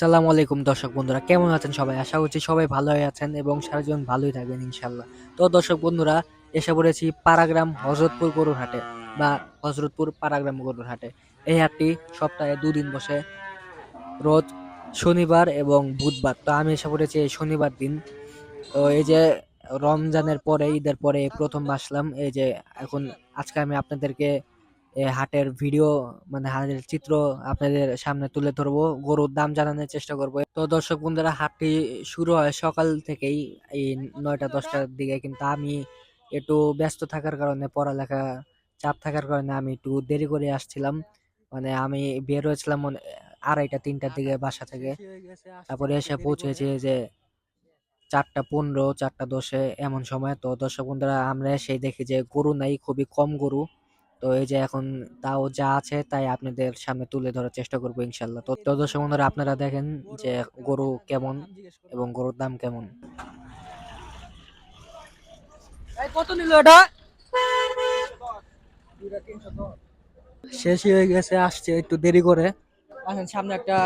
আসসালামু আলাইকুম দর্শক বন্ধুরা, কেমন আছেন সবাই? আশা করছি সবাই ভালোই আছেন এবং সারা জীবন ভালোই থাকবেন ইনশাল্লাহ তো দর্শক বন্ধুরা, এসে পড়েছি পারাগ্রাম হজরতপুর গরুর হাটে বা হজরতপুর পারাগ্রাম গরুর হাটে। এই হাটটি সপ্তাহে দুদিন বসে, রোজ শনিবার এবং বুধবার। তো আমি এসে পড়েছি এই শনিবার দিন। তো এই যে রমজানের পরে, ঈদের পরে প্রথম আসলাম। এই যে এখন আজকে আমি আপনাদেরকে হাটের ভিডিও মানে হাটের চিত্র আপনাদের সামনে তুলে ধরবো। গরুর দাম জানানোর চেষ্টা করব। তো দর্শক বন্ধুরা, হাটটি শুরু হয় সকাল থেকেই, এই নয়টা, দশটার দিকে। কিন্তু আমি একটু ব্যস্ত থাকার কারণে, পড়ালেখা চাপ থাকার কারণে আমি একটু দেরি করে আসছিলাম। মানে আমি বের হয়েছিলাম মনে- আড়াইটা, তিনটার দিকে বাসা থেকে। তারপরে এসে পৌঁছেছি যে চারটা পনেরো, চারটা দশে এমন সময়। তো দর্শক বন্ধুরা, আমরা সেই দেখি যে গরু নাই, খুবই কম গরু। তো এই যে এখন তাও যা আছে তাই আপনাদের সামনে তুলে ধরার চেষ্টা করব ইনশাল্লাহ তো তো দর্শক বন্ধুরা আপনারা দেখেন যে গরু কেমন এবং গরুর দাম কেমন। কত নিল এটা? শেষই হয়ে গেছে আসছে একটু দেরি করে। এখন সামনে একটা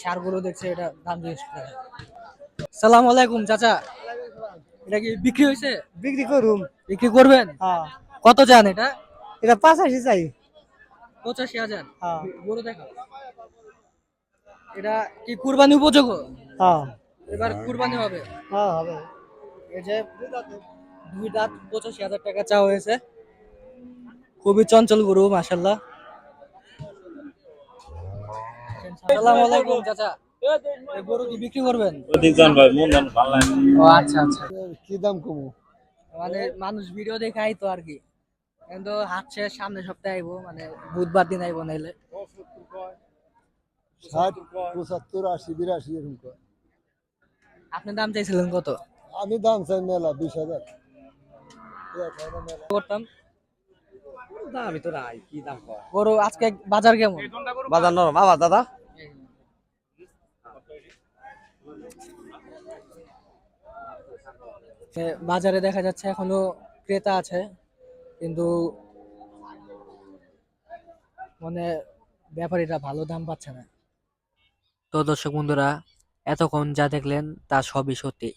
সার গরু দেখছে এটা দাম জিজ্ঞেস করে সালাম আলাইকুম চাচা। এটা কি বিক্রি হয়েছে? বিক্রি করুম। বিক্রি করবেন? হ্যাঁ। কত চান এটা? এটা পাঁচাশি চাই। পঁচাশি হাজার? হ্যাঁ। গরু দেখো। এটা কি কুরবানি উপযোগ্য? হ্যাঁ। এবার কুরবানি হবে। হ্যাঁ হবে। এই যে দুই দাঁত পঁচাশি হাজার টাকা চাওয়া হয়েছে। খুবই চঞ্চল গরু মাসাল্লাহ আসসালামু আলাইকুম চাচা। গরু কি বিক্রি করবেন? ভাই মন ভালো লাগে ও আচ্ছা আচ্ছা। কি দাম কমু? মানে মানুষ ভিডিও দেখে আইতো আর কি। কিন্তু হাট শেষ সামনে সপ্তাহে আইবো মানে বুধবার দিন আইবো নাইলে। ষাট পঁচাত্তর আশি বিরাশি এরকম। আপনি দাম চাইছিলেন কত? আমি দাম চাই মেলা বিশ হাজার। করতাম। আমি তো নাই কি দাম গরু আজকে বাজার কেমন? বাজার নরম। আবার দাদা? বাজারে দেখা যাচ্ছে এখনও ক্রেতা আছে। কিন্তু মানে ব্যাপারীরা ভালো দাম পাচ্ছে না। তো দর্শক বন্ধুরা, এতক্ষণ যা দেখলেন তা সবই সত্যি।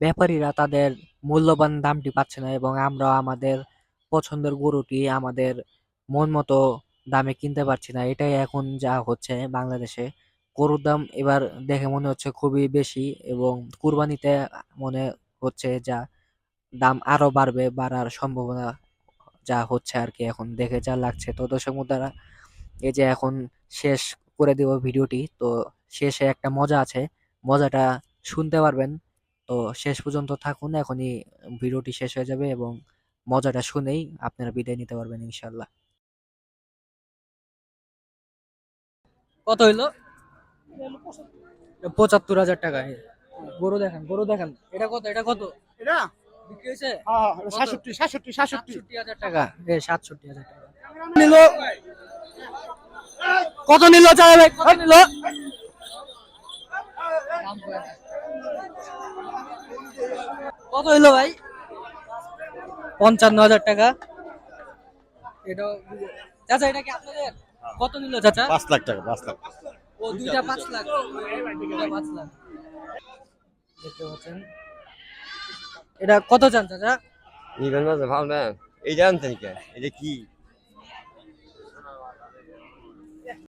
ব্যাপারীরা তাদের মূল্যবান দামটি পাচ্ছে না এবং আমরা আমাদের পছন্দের গরুটি আমাদের মন মতো দামে কিনতে পারছি না। এটাই এখন যা হচ্ছে বাংলাদেশে। গরুর দাম এবার দেখে মনে হচ্ছে খুবই বেশি এবং কুরবানিতে মনে হচ্ছে যা দাম আরও বাড়বে, বাড়ার সম্ভাবনা যা হচ্ছে আর কি এখন, দেখে যা লাগছে। তো দর্শক বন্ধুরা এই যে এখন শেষ করে দেব ভিডিওটি। তো শেষে একটা মজা আছে, মজাটা শুনতে পারবেন। তো শেষ পর্যন্ত থাকুন, এখনই ভিডিওটি শেষ হয়ে যাবে এবং মজাটা শুনেই আপনারা বিদায় নিতে পারবেন ইনশাল্লাহ কত হইল? পঁচাত্তর হাজার টাকা। গরু দেখেন গরু দেখেন। এটা কত? এটা কত? এটা বিক্রি হয়েছে? হ্যাঁ সাতষট্টি সাতষট্টি সাতষট্টি। সাতষট্টি হাজার টাকা। এ সাতষট্টি হাজার টাকা। নিল। কত নিল চাই ভাই? কত নিল? কত হইল ভাই? পঞ্চান্ন হাজার টাকা। এটাও চাচা এটা কি আপনাদের? কত নিল চাচা? পাঁচ লাখ টাকা পাঁচ লাখ। ও দুইটা পাঁচ লাখ। দুইটা পাঁচ লাখ। দেখতে পাচ্ছেন। এটা কত চান চাচা? নিবেন ভালো না এই জানতেন কে? এটা কি?